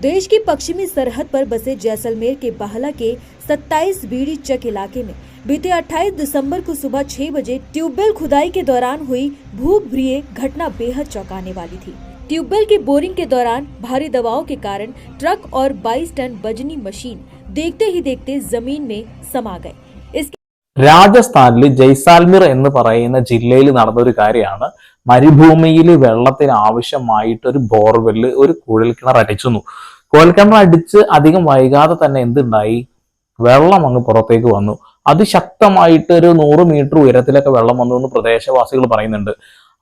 देश की पश्चिमी सरहद पर बसे जैसलमेर के बाहला के 27 बीड़ी चक इलाके में बीते 28 दिसंबर को सुबह 6 बजे ट्यूबवेल खुदाई के दौरान हुई भूख भ्रिय घटना बेहद चौंकाने वाली थी ट्यूबवेल की बोरिंग के दौरान भारी दबाव के कारण ट्रक और 22 टन बजनी मशीन देखते ही देखते जमीन में समा गए इसके രാജസ്ഥാനിൽ ജയ്സാൽമിർ എന്ന് പറയുന്ന ജില്ലയിൽ നടന്ന ഒരു കാര്യമാണ് മരുഭൂമിയിൽ വെള്ളത്തിന് ആവശ്യമായിട്ട് ഒരു ബോർവെല്ല് ഒരു കുഴൽക്കിണർ അടിച്ചു കുഴൽക്കിണർ അടിച്ച് അധികം വൈകാതെ തന്നെ എന്തുണ്ടായി? വെള്ളം അങ്ങ് പുറത്തേക്ക് വന്നു. അതിശക്തമായിട്ട് ഒരു നൂറ് മീറ്റർ ഉയരത്തിലൊക്കെ വെള്ളം വന്നു എന്ന് പ്രദേശവാസികൾ പറയുന്നുണ്ട്.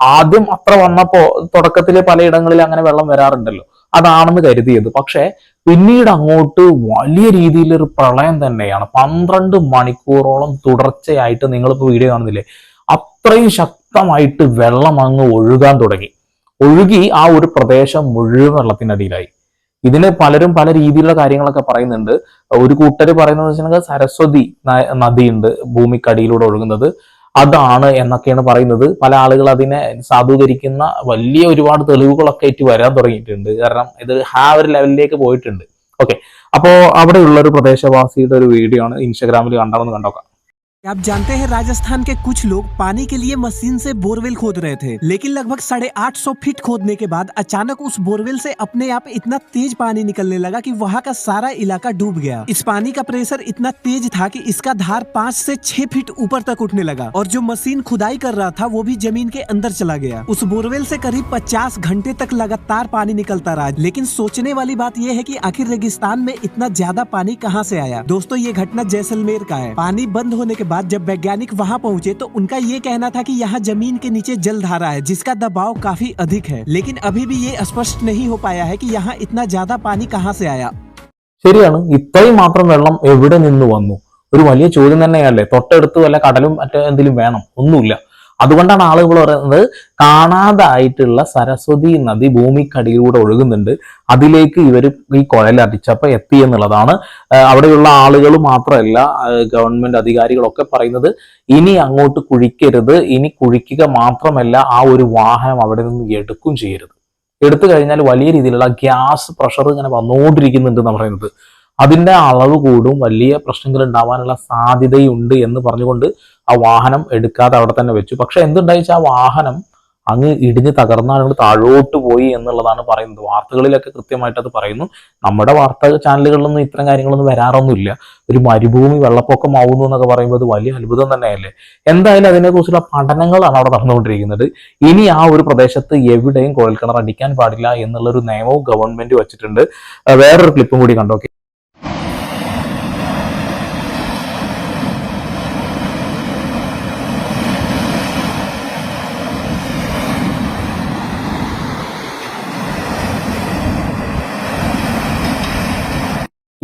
ആദ്യം അത്ര വന്നപ്പോ തുടക്കത്തിൽ പലയിടങ്ങളിൽ അങ്ങനെ വെള്ളം വരാറുണ്ടല്ലോ. അതാണെന്ന് കരുതിയത്. പക്ഷെ പിന്നീട് അങ്ങോട്ട് വലിയ രീതിയിലൊരു പ്രളയം തന്നെയാണ്. പന്ത്രണ്ട് മണിക്കൂറോളം തുടർച്ചയായിട്ട് നിങ്ങളിപ്പോൾ വീഡിയോ കാണുന്നില്ലേ? അത്രയും ശക്തമായിട്ട് വെള്ളം അങ്ങ് ഒഴുകാൻ തുടങ്ങി. ഒഴുകി ആ ഒരു പ്രദേശം മുഴുവൻ വെള്ളത്തിനടിയിലായി ഇതിന് പലരും പല രീതിയിലുള്ള കാര്യങ്ങളൊക്കെ പറയുന്നുണ്ട്. ഒരു കൂട്ടര് പറയുന്നത് വെച്ചിട്ടുണ്ടെങ്കിൽ സരസ്വതി നദിയുണ്ട് ഭൂമിക്കടിയിലൂടെ ഒഴുകുന്നത്. അതാണ് എന്നൊക്കെയാണ് പറയുന്നത്. പല ആളുകൾ അതിനെ സാധൂകരിക്കുന്ന വലിയ ഒരുപാട് തെളിവുകളൊക്കെ ആയിട്ട് വരാൻ തുടങ്ങിയിട്ടുണ്ട്. കാരണം ഇത് ആ ഒരു ലെവലിലേക്ക് പോയിട്ടുണ്ട്. ഓക്കെ. അപ്പോ അവിടെയുള്ള ഒരു പ്രദേശവാസിയുടെ ഒരു വീഡിയോ ആണ് ഇൻസ്റ്റാഗ്രാമിൽ കണ്ടാണെന്ന് കണ്ടോക്കാം. आप जानते हैं राजस्थान के कुछ लोग पानी के लिए मशीन से बोरवेल खोद रहे थे? लेकिन लगभग साढ़े आठ सौ फीट खोदने के बाद अचानक उस बोरवेल से अपने आप इतना तेज पानी निकलने लगा कि वहाँ का सारा इलाका डूब गया। इस पानी का प्रेशर इतना तेज था कि इसका धार पाँच से छह फीट ऊपर तक उठने लगा और जो मशीन खुदाई कर रहा था, वो भी ज़मीन के अंदर चला गया। उस बोरवेल से करीब पचास घंटे तक लगातार पानी निकलता रहा। लेकिन सोचने वाली बात यह है की आखिर रेगिस्तान में इतना ज़्यादा पानी कहाँ से आया? दोस्तों, ये घटना जैसलमेर का है। पानी बंद होने के बाद जब वैज्ञानिक वहाँ पहुँचे तो उनका ये कहना था कि यहाँ जमीन के नीचे जल धारा है जिसका दबाव काफी अधिक है लेकिन अभी भी ये स्पष्ट नहीं हो पाया है कि यहाँ इतना ज्यादा पानी कहाँ से आया ശരിയാണ് ഇത്രയും മാത്രം വെള്ളം എവിടെ നിന്ന് വന്നു ഒരു വലിയ ചോദ്യം തന്നെയല്ലേ തൊട്ടടുത്ത് വല്ല കടലും മറ്റേ എന്തെങ്കിലും വേണം ഒന്നുമില്ല അതുകൊണ്ടാണ് ആളുകൾ പറയുന്നത് കാണാതായിട്ടുള്ള സരസ്വതി നദി ഭൂമിക്കടിയിലൂടെ ഒഴുകുന്നുണ്ട്. അതിലേക്ക് ഇവർ ഈ കുഴലടിച്ചപ്പോൾ എത്തി എന്നുള്ളതാണ്. അവിടെയുള്ള ആളുകൾ മാത്രമല്ല ഗവൺമെന്റ് അധികാരികളൊക്കെ പറയുന്നത് ഇനി അങ്ങോട്ട് കുഴിക്കരുത് ഇനി കുഴിക്കുക മാത്രമല്ല ആ ഒരു വാഹനം അവിടെ നിന്ന് എടുക്കും ചെയ്യരുത്. എടുത്തു കഴിഞ്ഞാൽ വലിയ രീതിയിലുള്ള ഗ്യാസ് പ്രഷർ ഇങ്ങനെ വന്നുകൊണ്ടിരിക്കുന്നുണ്ട് എന്ന് പറയുന്നത്. അതിന്റെ അളവ് കൂടും വലിയ പ്രശ്നങ്ങൾ ഉണ്ടാവാനുള്ള സാധ്യതയുണ്ട് എന്ന് പറഞ്ഞുകൊണ്ട് ആ വാഹനം എടുക്കാതെ അവിടെ തന്നെ വെച്ചു. പക്ഷെ എന്തുണ്ടായിച്ച ആ വാഹനം അങ്ങ് ഇടിഞ്ഞ് തകർന്നാണ് അങ്ങ് താഴോട്ട് പോയി എന്നുള്ളതാണ് പറയുന്നത്. വാർത്തകളിലൊക്കെ കൃത്യമായിട്ട് അത് പറയുന്നു. നമ്മുടെ വാർത്താ ചാനലുകളിലൊന്നും ഇത്തരം കാര്യങ്ങളൊന്നും വരാറൊന്നുമില്ല. ഒരു മരുഭൂമി വെള്ളപ്പൊക്കമാവുന്നു എന്നൊക്കെ പറയുമ്പോൾ അത് വലിയ അത്ഭുതം തന്നെയല്ലേ? എന്തായാലും അതിനെക്കുറിച്ചുള്ള പഠനങ്ങളാണ് അവിടെ നടന്നുകൊണ്ടിരിക്കുന്നത്. ഇനി ആ ഒരു പ്രദേശത്ത് എവിടെയും കുഴൽക്കിണർ അടിക്കാൻ പാടില്ല എന്നുള്ളൊരു നിയമവും ഗവൺമെന്റ് വെച്ചിട്ടുണ്ട്. വേറൊരു ക്ലിപ്പും കൂടി കണ്ടോക്കെ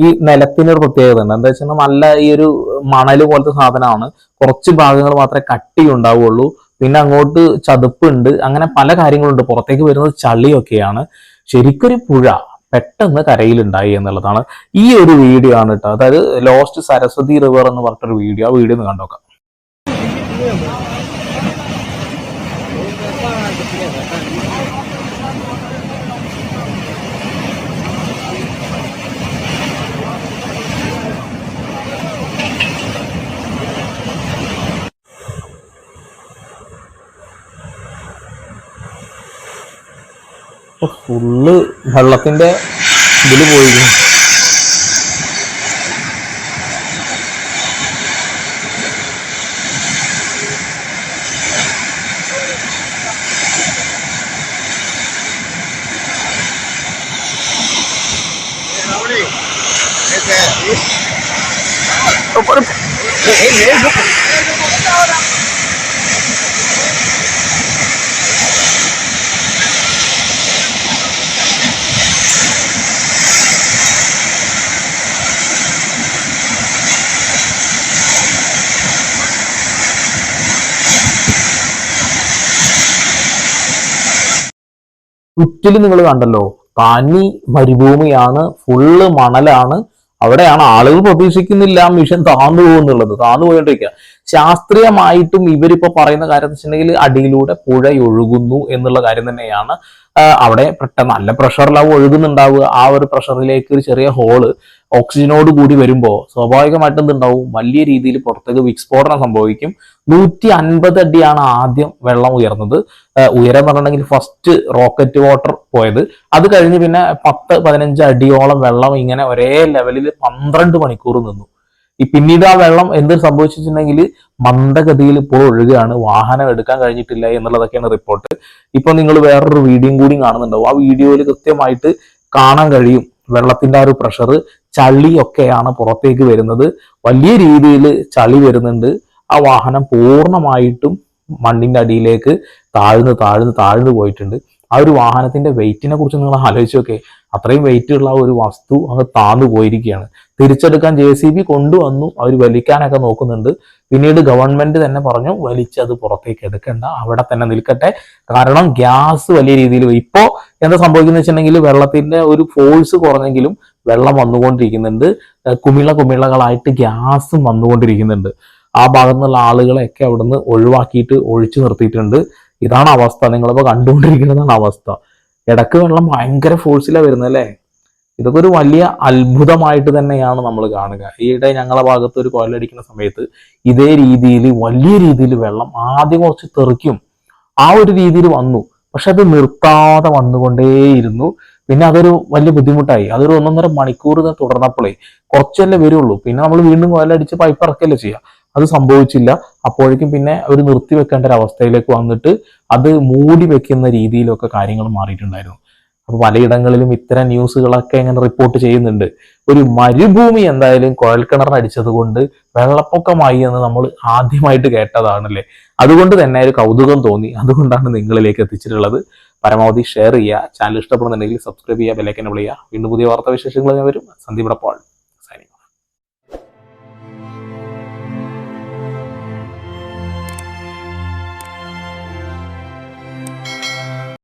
ഈ നിലത്തിനൊരു പ്രത്യേകത ഉണ്ട് എന്താ വെച്ചാൽ നല്ല ഈ ഒരു മണൽ പോലത്തെ സാധനമാണ്. കുറച്ച് ഭാഗങ്ങൾ മാത്രമേ കട്ടി ഉണ്ടാവുള്ളൂ പിന്നെ അങ്ങോട്ട് ചതുപ്പുണ്ട്. അങ്ങനെ പല കാര്യങ്ങളുണ്ട്. പുറത്തേക്ക് വരുന്നത് ചളിയൊക്കെയാണ്. ശരിക്കൊരു പുഴ പെട്ടെന്ന് കരയിലുണ്ടായി എന്നുള്ളതാണ് ഈ ഒരു വീഡിയോ ആണ് കേട്ടോ. അതായത് ലോസ്റ്റ് സരസ്വതി റിവർ എന്ന് പറഞ്ഞിട്ടൊരു വീഡിയോ. ആ വീഡിയോ ഒന്ന് കണ്ടോക്കാം. ഫുള്ള് വെള്ളത്തിന്റെ ഇതിൽ പോയിരുന്നു. ചുറ്റിലും നിങ്ങൾ കണ്ടല്ലോ. പനി മരുഭൂമിയാണ് ഫുള്ള് മണലാണ്. അവിടെയാണ് ആളുകൾ പ്രതീക്ഷിക്കുന്നില്ല മിഷൻ താന്നു പോകുന്നുള്ളത്. താന്നു പോയിട്ടിരിക്കുക ശാസ്ത്രീയമായിട്ടും ഇവരിപ്പോ പറയുന്ന കാര്യം എന്ന് വെച്ചിട്ടുണ്ടെങ്കിൽ അടിയിലൂടെ പുഴ ഒഴുകുന്നു എന്നുള്ള കാര്യം തന്നെയാണ്. അവിടെ പെട്ടെന്ന് നല്ല പ്രഷറിലാവും ഒഴുകുന്നുണ്ടാവുക. ആ ഒരു പ്രഷറിലേക്ക് ഒരു ചെറിയ ഹോൾ ഓക്സിജനോട് കൂടി വരുമ്പോൾ സ്വാഭാവികമായിട്ടും എന്തുണ്ടാവും? വലിയ രീതിയിൽ പുറത്തേക്ക് വിസ്ഫോടനം സംഭവിക്കും. നൂറ്റി അൻപത് അടിയാണ് ആദ്യം വെള്ളം ഉയർന്നത്. ഉയരം പറഞ്ഞിട്ടുണ്ടെങ്കിൽ ഫസ്റ്റ് റോക്കറ്റ് വാട്ടർ പോയത്. അത് കഴിഞ്ഞ് പിന്നെ പത്ത് പതിനഞ്ച് അടിയോളം വെള്ളം ഇങ്ങനെ ഒരേ ലെവലിൽ പന്ത്രണ്ട് മണിക്കൂർ നിന്നു. ഈ പിന്നീട് ആ വെള്ളം എന്ത് സംഭവിച്ചിട്ടുണ്ടെങ്കിൽ മന്ദഗതിയിൽ ഇപ്പോൾ ഒഴുകുകയാണ്. വാഹനം എടുക്കാൻ കഴിഞ്ഞിട്ടില്ല എന്നുള്ളതൊക്കെയാണ് റിപ്പോർട്ട് ഇപ്പൊ നിങ്ങൾ വേറൊരു വീഡിയോയും കൂടി കാണുന്നുണ്ടാവും. ആ വീഡിയോയിൽ കൃത്യമായിട്ട് കാണാൻ കഴിയും വെള്ളത്തിന്റെ ആ ഒരു പ്രഷർ ചളിയൊക്കെയാണ് പുറത്തേക്ക് വരുന്നത്. വലിയ രീതിയിൽ ചളി വരുന്നുണ്ട്. ആ വാഹനം പൂർണമായിട്ടും മണ്ണിന്റെ അടിയിലേക്ക് താഴ്ന്ന് താഴ്ന്ന് താഴ്ന്നു പോയിട്ടുണ്ട്. ആ ഒരു വാഹനത്തിന്റെ വെയിറ്റിനെ കുറിച്ച് നിങ്ങൾ ആലോചിച്ച് നോക്കേ അത്രയും വെയിറ്റ് ഉള്ള ഒരു വസ്തു അങ്ങ് താന്നു പോയിരിക്കുകയാണ്. തിരിച്ചെടുക്കാൻ ജെ സി ബി കൊണ്ടുവന്നു. അവർ വലിക്കാനൊക്കെ നോക്കുന്നുണ്ട്. പിന്നീട് ഗവൺമെന്റ് തന്നെ പറഞ്ഞു വലിച്ചത് പുറത്തേക്ക് എടുക്കണ്ട. അവിടെ തന്നെ നിൽക്കട്ടെ. കാരണം ഗ്യാസ് വലിയ രീതിയിൽ ഇപ്പോ എന്താ സംഭവിക്കുന്നത് വെച്ചിട്ടുണ്ടെങ്കിൽ വെള്ളത്തിന്റെ ഒരു ഫോഴ്സ് കുറഞ്ഞെങ്കിലും വെള്ളം വന്നുകൊണ്ടിരിക്കുന്നുണ്ട്. കുമിള കുമിളകളായിട്ട് ഗ്യാസും വന്നുകൊണ്ടിരിക്കുന്നുണ്ട്. ആ ഭാഗത്തു നിന്നുള്ള ആളുകളെയൊക്കെ അവിടുന്ന് ഒഴിവാക്കിയിട്ട് ഒഴിച്ചു നിർത്തിയിട്ടുണ്ട്. ഇതാണ് അവസ്ഥ. നിങ്ങളിപ്പോ കണ്ടുകൊണ്ടിരിക്കുന്നതാണ് അവസ്ഥ. ഇടയ്ക്ക് വെള്ളം ഭയങ്കര ഫോഴ്സിലാണ് വരുന്നത് അല്ലേ? ഇതൊക്കെ ഒരു വലിയ അത്ഭുതമായിട്ട് തന്നെയാണ് നമ്മൾ കാണുക. ഈയിടെ ഞങ്ങളുടെ ഭാഗത്ത് ഒരു കൊല്ലടിക്കുന്ന സമയത്ത് ഇതേ രീതിയിൽ വലിയ രീതിയിൽ വെള്ളം ആദ്യം കുറച്ച് തെറിക്കും. ആ ഒരു രീതിയിൽ വന്നു. പക്ഷെ അത് നിർത്താതെ വന്നുകൊണ്ടേയിരുന്നു. പിന്നെ അതൊരു വലിയ ബുദ്ധിമുട്ടായി. അതൊരു ഒന്നൊന്നര മണിക്കൂർ തുടർന്നപ്പോളേ കുറച്ചല്ലേ വരുള്ളൂ. പിന്നെ നമ്മൾ വീണ്ടും കൊല്ലടിച്ച് പൈപ്പ് ഇറക്കല്ലേ ചെയ്യുക അത് സംഭവിച്ചില്ല. അപ്പോഴേക്കും പിന്നെ ഒരു നിർത്തി വെക്കേണ്ട ഒരു അവസ്ഥയിലേക്ക് വന്നിട്ട് അത് മൂടി വെക്കുന്ന രീതിയിലൊക്കെ കാര്യങ്ങൾ മാറിയിട്ടുണ്ടായിരുന്നു. അപ്പൊ പലയിടങ്ങളിലും ഇത്തരം ന്യൂസുകളൊക്കെ ഇങ്ങനെ റിപ്പോർട്ട് ചെയ്യുന്നുണ്ട്. ഒരു മരുഭൂമി എന്തായാലും കുഴൽക്കിണറിനടിച്ചത് കൊണ്ട് വെള്ളപ്പൊക്കമായി എന്ന് നമ്മൾ ആദ്യമായിട്ട് കേട്ടതാണല്ലേ? അതുകൊണ്ട് തന്നെ ഒരു കൗതുകം തോന്നി. അതുകൊണ്ടാണ് നിങ്ങളിലേക്ക് എത്തിച്ചിട്ടുള്ളത്. പരമാവധി ഷെയർ ചെയ്യുക. ചാനൽ ഇഷ്ടപ്പെടുന്നുണ്ടെങ്കിൽ സബ്സ്ക്രൈബ് ചെയ്യുക ബെല്ലൈക്കൻ വിളിക്കുക. വീണ്ടും പുതിയ വാർത്താ വിശേഷങ്ങൾ ഞാൻ വരും. സന്ദീപ് പോൾ